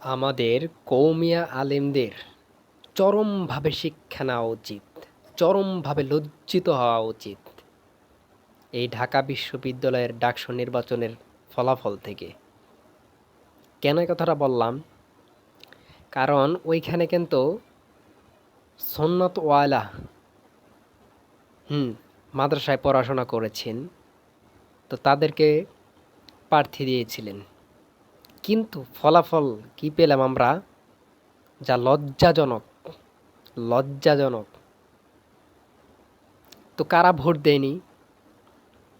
আমাদের কৌমিয়া আলেমদের চরমভাবে শিক্ষা নেওয়া উচিত, চরমভাবে লজ্জিত হওয়া উচিত। এই ঢাকা বিশ্ববিদ্যালয়ের ডাকসু নির্বাচনের ফলাফল থেকে। কেন কথাটা বললাম? কারণ ওইখানে কিন্তু সন্নত ওয়ালা, হুম, মাদ্রাসায় পড়াশোনা করেছেন, তো তাদেরকে প্রার্থী দিয়েছিলেন। কিন্তু ফলাফল কি পেলাম আমরা? যা লজ্জাজনক লজ্জাজনক। তো কারা ভোট দেয়নি?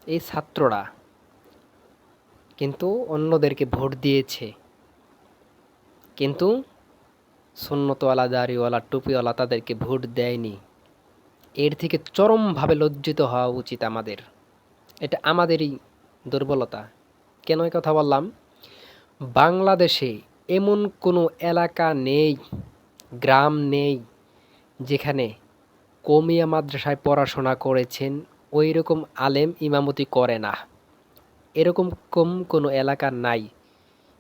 এই ছাত্ররা। কিন্তু অন্যদেরকে ভোট দিয়েছে। কিন্তু সুন্নতওয়ালা দাড়িওয়ালা টুপিওয়ালা তাদেরকে ভোট দেয়নি। এর থেকে চরমভাবে লজ্জিত হওয়া উচিত আমাদের। এটা আমাদেরই দুর্বলতা। কেন কথা বললাম? বাংলাদেশে এমন কোনো এলাকা নেই, গ্রাম নেই, যেখানে কমিয়া মাদ্রাসায় পড়াশোনা করেছেন ওই রকম আলেম ইমামতি করে না। এরকম কম কোনো এলাকা নাই।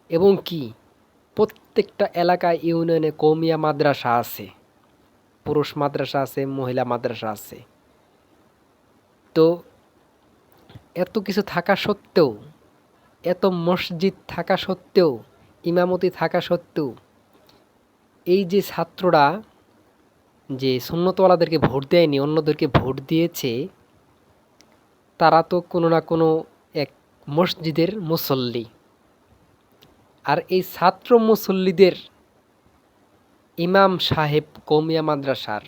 এবং কি, প্রত্যেকটা এলাকায় ইউনিয়নে কৌমিয়া মাদ্রাসা আছে, পুরুষ মাদ্রাসা আছে, মহিলা মাদ্রাসা আছে। তো এত কিছু থাকা সত্ত্বেও এত মসজিদ থাকা সত্ত্বেও, ইমামতি থাকা সত্ত্বেও, এই যে ছাত্ররা যে সুন্নতওয়ালাদেরকে ভোট দেয়নি, অন্যদেরকে ভোট দিয়েছে, তারা তো কোনো না কোনো এক মসজিদের মুসল্লি। আর এই ছাত্র মুসল্লিদের ইমাম সাহেব কৌমিয়া মাদ্রাসার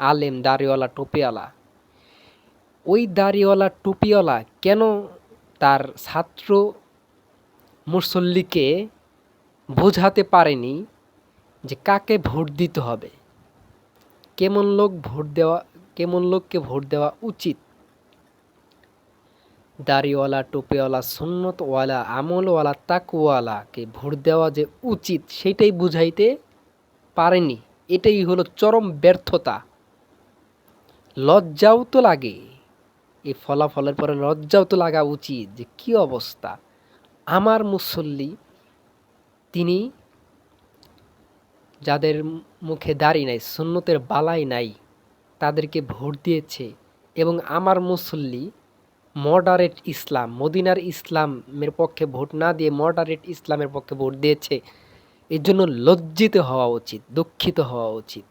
আলেম, দাড়িওয়ালা, টুপিওয়ালা, ওই দাড়িওয়ালা, টুপিওয়ালা কেন তার ছাত্র মুসল্লিকে বোঝাতে পারেনি যে কাকে ভোট দিতে হবে। কেমন লোক ভোট দেওয়া, কেমন লোককে ভোট দেওয়া উচিত? দাড়িওয়ালা, টুপিওয়ালা, সুন্নতওয়ালা, আমলওয়ালা, তাকুওয়ালাকে ভোট দেওয়া যে উচিত সেটাই বুঝাইতে পারেনি। এটাই হলো চরম ব্যর্থতা। লজ্জাও তো লাগে। এই ফলাফলের পরে লজ্জাও তো লাগা উচিত যে কি অবস্থা। আমার মুসল্লি, তিনি যাদের মুখে দাড়ি নাই, সুন্নতের বালাই নাই, তাদেরকে ভোট দিয়েছে এবং আমার মুসল্লি মডারেট ইসলাম, মদিনার ইসলামের পক্ষে ভোট না দিয়ে মডারেট ইসলামের পক্ষে ভোট দিয়েছে, এর জন্য লজ্জিত হওয়া উচিত, দুঃখিত হওয়া উচিত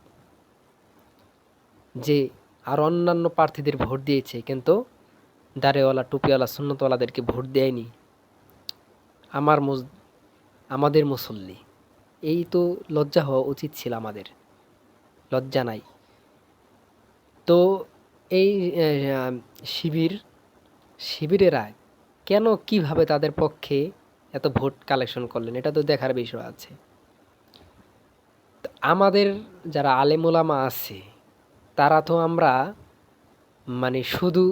যে আর অন্যান্য প্রার্থীদের ভোট দিয়েছে, কিন্তু দাড়িওয়ালা টুপিওয়ালা, সুন্নতওয়ালাদেরকে ভোট দেয়নি। আমার আমাদের মুসল্লি। এই তো লজ্জা হওয়া উচিত ছিল আমাদের। লজ্জা নাই। তো এই শিবির, শিবিরেরা কেন, কীভাবে তাদের পক্ষে এত ভোট কালেকশন করলেন? এটা তো দেখার বিষয় আছে। আমাদের যারা আলেমুলামা আছে তারা তো আমরা মানে শুধু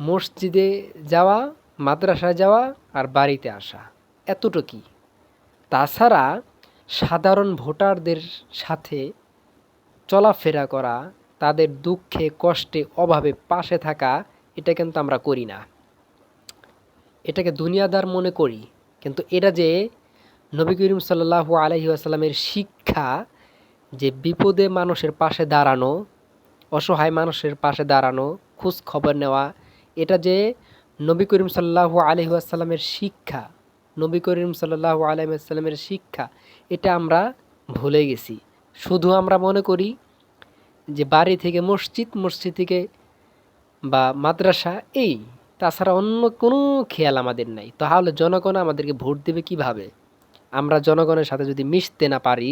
মসজিদে যাওয়া, মাদ্রাসায় যাওয়া আর বাড়িতে আসা, এতটুকুই। তাছাড়া সাধারণ ভোটারদের সাথে চলাফেরা করা, তাদের দুঃখে, কষ্টে, অভাবে পাশে থাকা, এটা কিন্তু আমরা করি না। এটাকে দুনিয়াদার মনে করি, কিন্তু এটা যে নবী করিম সাল্লাহু আলহি আসাল্লামের শিক্ষা যে বিপদে মানুষের পাশে দাঁড়ানো, অসহায় মানুষের পাশে দাঁড়ানো, খোঁজ খবর নেওয়া, এটা যে নবী করিম সাল্লাহু আলহি আসাল্লামের শিক্ষা, নবী করিম সাল্লাহু আলহি আসাল্লামের শিক্ষা, এটা আমরা ভুলে গেছি। শুধু আমরা মনে করি যে বাড়ি থেকে মসজিদ মসজিদ থেকে বা মাদ্রাসা, এই, তাছাড়া অন্য কোনো খেয়াল আমাদের নাই। তাহলে জনগণ আমাদেরকে ভোট দেবে কীভাবে? আমরা জনগণের সাথে যদি মিশতে না পারি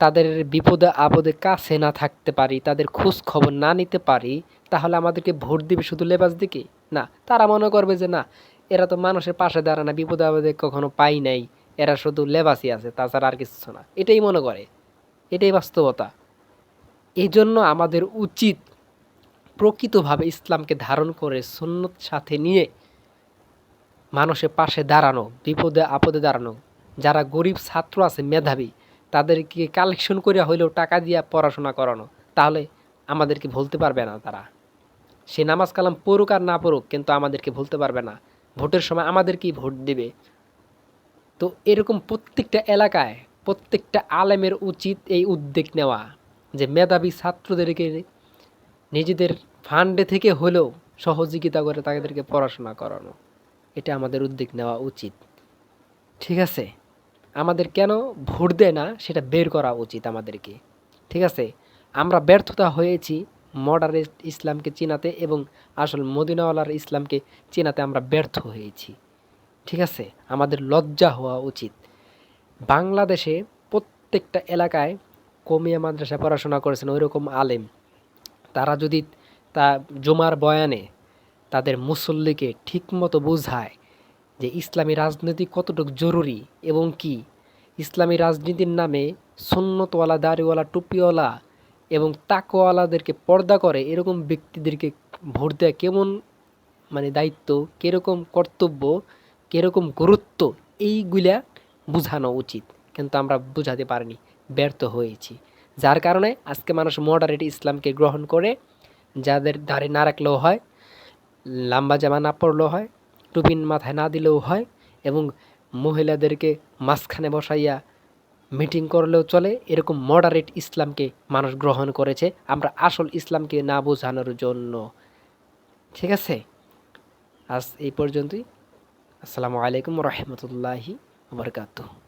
তাদের বিপদে আপদে কাছে না থাকতে পারি, তাদের খোঁজ খবর না নিতে পারি, তাহলে আমাদেরকে ভোট দিবে শুধু লেবাস দিকে? না, তারা মনে করবে যে না, এরা তো মানুষের পাশে দাঁড়ায় না, বিপদে আপদে কখনো পাই নাই, এরা শুধু লেবাসই আছে, তাছাড়া আর কিছু না। এটাই মনে করে, এটাই বাস্তবতা। এই জন্য আমাদের উচিত প্রকৃতভাবে ইসলামকে ধারণ করে সুন্নত সাথে নিয়ে মানুষের পাশে দাঁড়ানো, বিপদে আপদে দাঁড়ানো। যারা গরিব ছাত্র আছে, মেধাবী তাদেরকে কালেকশন করে হইলেও টাকা দিয়ে পড়াশোনা করানো, তাহলে আমাদেরকে ভুলতে পারবে না তারা। সে নামাজ কালাম পড়ুক আর না পড়ুক, কিন্তু আমাদেরকে ভুলতে পারবে না। ভোটের সময় আমাদেরকেই ভোট দেবে। তো এরকম প্রত্যেকটা এলাকায় প্রত্যেকটা আলেমের উচিত এই উদ্যোগ নেওয়া, যে মেধাবী ছাত্রদেরকে নিজেদের ফান্ডে থেকে হলেও সহযোগিতা করে তাদেরকে পড়াশোনা করানো। এটা আমাদের উদ্যোগ নেওয়া উচিত। ঠিক আছে? আমাদের কেন ভোট দেয় না সেটা বের করা উচিত আমাদেরকে। ঠিক আছে? আমরা ব্যর্থতা হয়েছি মডারেট ইসলামকে চিনাতে এবং আসল মদিনাওয়ালার ইসলামকে চেনাতে আমরা ব্যর্থ হয়েছি। ঠিক আছে? আমাদের লজ্জা হওয়া উচিত। বাংলাদেশে প্রত্যেকটা এলাকায় কমিয়া মাদ্রাসা পড়াশোনা করেছেন ওই রকম আলেম। তারা যদি তা জুমার বয়ানে তাদের মুসল্লিকে ঠিকমতো বোঝায় যে ইসলামী রাজনীতি কতটুকু জরুরি এবং কি? ইসলামী রাজনীতির নামে সুন্নতওয়ালা, দাড়িওয়ালা, টুপিওয়ালা এবং তাকওয়ালাদেরকে পর্দা করে এরকম ব্যক্তিদেরকে ভোট দেওয়া কেমন মানে দায়িত্ব, কীরকম কর্তব্য, কীরকম গুরুত্ব এইগুলা বোঝানো উচিত। কিন্তু আমরা বোঝাতে পারিনি, ব্যর্থ হয়েছি। যার কারণে আজকে মানুষ মডারেট ইসলামকে গ্রহণ করে, যাদের দাড়ি না রাখলেও হয়, লম্বা জামা না পরলেও হয় টুপিন মাথায় না দিলেও হয় এবং মহিলাদেরকে মাঝখানে বসাইয়া মিটিং করলেও চলে। এরকম মডারেট ইসলামকে মানুষ গ্রহণ করেছে। আমরা আসল ইসলামকে না বোঝানোর জন্য। ঠিক আছে? আজ এই পর্যন্তই। আসসালামু আলাইকুম রহমতুল্লাহি বরকাতুহ।